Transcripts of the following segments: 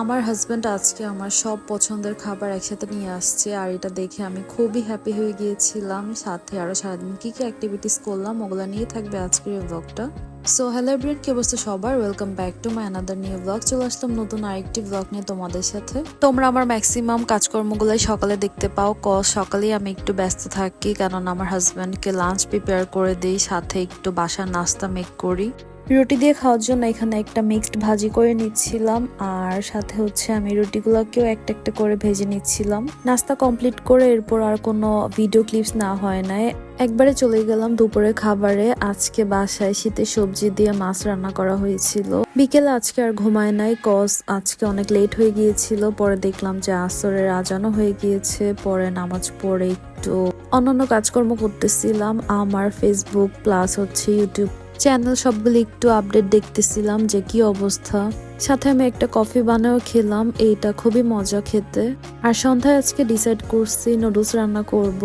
আমার হাজব্যান্ড আজকে আমার সব পছন্দের খাবার একসাথে নিয়ে আসছে আর এটা দেখে আমি খুবই হ্যাপি হয়ে গিয়েছিলাম। সাথে আরও সারাদিন কী কী অ্যাক্টিভিটিস করলাম, ওগুলো নিয়ে থাকবে আজকের এই ব্লগটা সো হ্যালো ব্রেড কি অবস্থা সবার? Welcome back to my another new blog চলে আসলাম নতুন আরেকটি ব্লগ নিয়ে তোমাদের সাথে। তোমরা আমার ম্যাক্সিমাম কাজকর্মগুলোই সকালে দেখতে পাও। ক সকালেই আমি একটু ব্যস্ত থাকি কারণ আমার হাজব্যান্ডকে লাঞ্চ প্রিপেয়ার করে দিই, সাথে একটু বাসার নাস্তা মেক করি। রুটি দিয়ে খাওয়ার জন্য এখানে একটা মিক্সড ভাজি করে নিচ্ছিলাম, আর সাথে হচ্ছে আমি রুটিগুলোকেও একটা একটা করে ভেজে নিচ্ছিলাম। নাস্তা কমপ্লিট করে এরপর আর কোনো ভিডিও ক্লিপস না হয় নাই। একবারে চলে গেলাম দুপুরে খাবারে। আজকে বাসায় শীতে সবজি দিয়ে মাছ রান্না করা হয়েছিল। বিকেলে আজকে আর ঘুমায় নাই কস আজকে অনেক লেট হয়ে গিয়েছিল। পরে দেখলাম যে আসরের আজানও হয়ে গিয়েছে, পরে নামাজ পড়ে একটু অন্যান্য কাজকর্ম করতেছিলাম। আমার ফেসবুক প্লাস হচ্ছে ইউটিউব চ্যানেল সবগুলো একটু আপডেট দেখতেছিলাম যে কি অবস্থা। সাথে আমি একটা কফি বানাও খেলাম, এইটা খুবই মজা খেতে। আর সন্ধ্যায় আজকে ডিসাইড করছি নুডলস রান্না করব।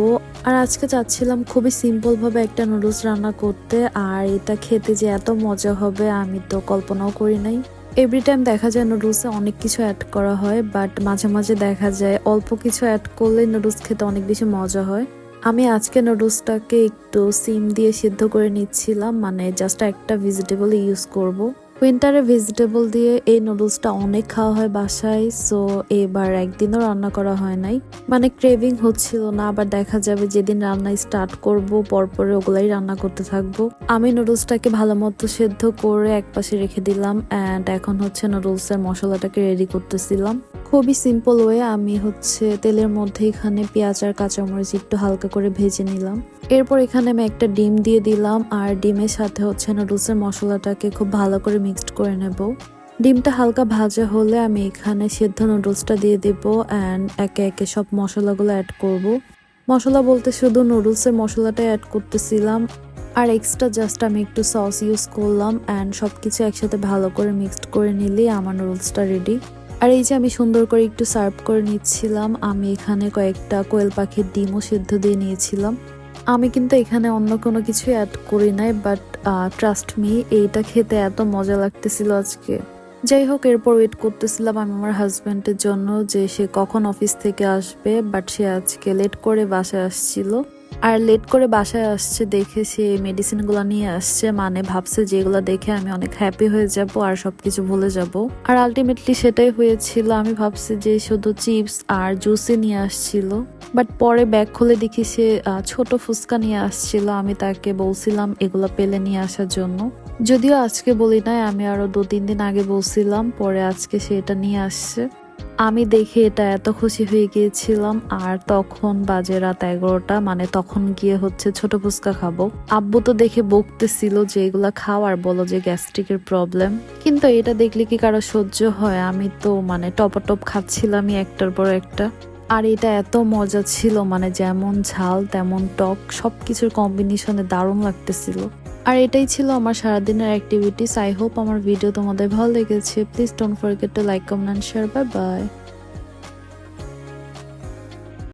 আর আজকে চাচ্ছিলাম খুবই সিম্পল ভাবে একটা নুডলস রান্না করতে, আর এটা খেতে যে এত মজা হবে আমি তো কল্পনাও করি নাই। এভরি টাইম দেখা যায় নুডলসে অনেক কিছু অ্যাড করা হয় বাট মাঝে মাঝে দেখা যায় অল্প কিছু অ্যাড করলে নুডলস খেতে অনেক বেশি মজা হয়। আমি আজকে নুডলসটাকে একটু সিম দিয়ে সিদ্ধ করে নিচ্ছিলাম মানে জাস্ট একটা ভেজিটেবল ইউজ করব। উইন্টারে ভেজিটেবল দিয়ে এই নুডলসটা অনেক খাওয়া হয় বাসায় সো এবার একদিনও রান্না করা হয় নাই। মানে ক্রেভিং হচ্ছিল না, আবার দেখা যাবে যেদিন রান্না স্টার্ট করব পরপরে ওগুলাই রান্না করতে থাকব। আমি নুডলসটাকে ভালো মতো সেদ্ধ করে একপাশে রেখে দিলাম অ্যান্ড এখন হচ্ছে নুডলসের মশলাটাকে রেডি করতেছিলাম। খুবই সিম্পল ওয়ে আমি হচ্ছে তেলের মধ্যে এখানে পেঁয়াজ আর কাঁচামরিচ একটু হালকা করে ভেজে নিলাম। এরপর এখানে আমি একটা ডিম দিয়ে দিলাম আর ডিমের সাথে হচ্ছে নুডলসের মশলাটাকে খুব ভালো করে মিক্সড করে নেব। ডিমটা হালকা ভাজা হলে আমি এখানে সেদ্ধ নুডলসটা দিয়ে দেব অ্যান্ড একে একে সব মশলাগুলো অ্যাড করব। মশলা বলতে শুধু নুডলসের মশলাটাই অ্যাড করতেছিলাম আর এক্সট্রা জাস্ট আমি একটু সস ইউজ করলাম অ্যান্ড সব কিছু একসাথে ভালো করে মিক্সড করে নিলেই আমার নুডলসটা রেডি আর এই যে আমি সুন্দর করে একটু সার্ভ করে নিচ্ছিলাম, আমি এখানে কয়েকটা কোয়েল পাখির ডিমও সিদ্ধ দিয়ে নিয়েছিলাম। আমি কিন্তু এখানে অন্য কোনো কিছু অ্যাড করি নাই বাট ট্রাস্ট মি এইটা খেতে এত মজা লাগতেছিল আজকে। যাই হোক, এরপর ওয়েট করতেছিলাম আমি আমার হাজব্যান্ডের জন্য যে সে কখন অফিস থেকে আসবে বাট সে আজকে লেট করে বাসায় আসছিল। আর লেট করে বাসায় আসছে দেখে সে মেডিসিনগুলো নিয়ে আসছে মানে ভাবছে যেগুলো দেখে আমি অনেক হ্যাপি হয়ে যাব আর সবকিছু ভুলে যাব। আর আলটিমেটলি সেটাই হয়েছিল, আমি ভাবছি যে শুধু চিপস আর জুসই নিয়ে আসছিল। বাট পরে ব্যাগ খুলে দেখি সে ছোট ফুচকা নিয়ে আসছিল, আমি তাকে বলছিলাম এগুলো পেলে নিয়ে আসার জন্য। যদিও আজকে বলি নাই, আমি আরও দু তিন দিন আগে বলছিলাম, পরে আজকে সে এটা নিয়ে আসছে। আমি দেখে এটা এত খুশি হয়ে গিয়েছিলাম, আর তখন বাজে রাত এগারোটা মানে তখন গিয়ে হচ্ছে ছোট ফুচকা খাব। আব্বু তো দেখে বকতেছিল যে এগুলা খাও আর বলো যে গ্যাস্ট্রিকের প্রবলেম কিন্তু এটা দেখলে কি কারও সহ্য হয়? আমি তো মানে টপাটপ খাচ্ছিলামই একটার পর একটা। আর এটা এত মজা ছিল মানে যেমন ঝাল তেমন টক, সবকিছুর কম্বিনেশনে দারুণ লাগতেছিল। আর এটাই ছিল আমার সারাদিনের অ্যাক্টিভিটিস আই হোপ আমার ভিডিও তোমাদের ভালো লেগেছে. Please don't forget to like comment share bye bye